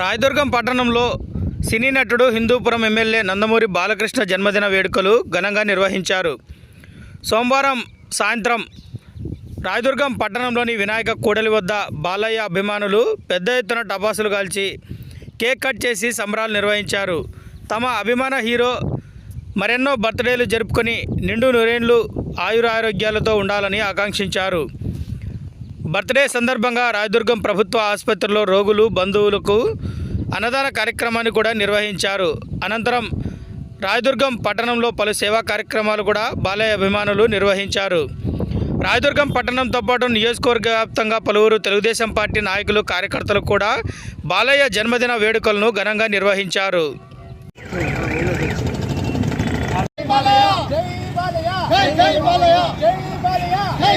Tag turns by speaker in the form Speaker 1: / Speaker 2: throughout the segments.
Speaker 1: రాయదుర్గం పట్టణంలో సినీ నటుడు హిందూపురం ఎమ్మెల్యే నందమూరి బాలకృష్ణ జన్మదిన వేడుకలు ఘనంగా నిర్వహించారు. సోమవారం సాయంత్రం రాయదుర్గం పట్టణంలోని వినాయక కూడలి వద్ద బాలయ్య అభిమానులు పెద్ద ఎత్తున టపాసులు కాల్చి కేక్ కట్ చేసి సంబరాలు నిర్వహించారు. తమ అభిమాన హీరో మరెన్నో బర్త్డేలు జరుపుకొని నిండు నూరేండ్లు ఆయురారోగ్యాలతో ఉండాలని ఆకాంక్షించారు. బర్త్డే సందర్భంగా రాయదుర్గం ప్రభుత్వ ఆసుపత్రిలో రోగులు బంధువులకు అన్నదాన కార్యక్రమాన్ని కూడా నిర్వహించారు అనంతరం రాయదుర్గం పట్టణంలో పలు సేవా కార్యక్రమాలు కూడా బాలయ్య అభిమానులు నిర్వహించారు రాయదుర్గం పట్టణంతో పాటు నియోజకవర్గ వ్యాప్తంగా పలువురు తెలుగుదేశం పార్టీ నాయకులు కార్యకర్తలు కూడా బాలయ్య జన్మదిన వేడుకలను ఘనంగా నిర్వహించారు
Speaker 2: జై జై బాలయ్య జై బాలయ్య జై బాలయ్య జై బాలయ్య జై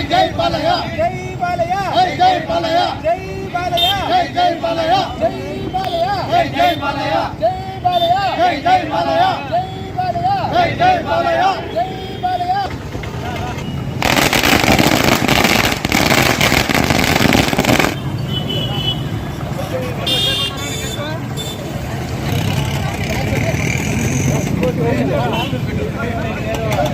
Speaker 2: జై బాలయ్య జై బాలయ్య జై జై బాలయ్య జై బాలయ్య జై జై బాలయ్య జై బాలయ్య జై జై బాలయ్య జై బాలయ్య జై జై బాలయ్య జై బాలయ్య జై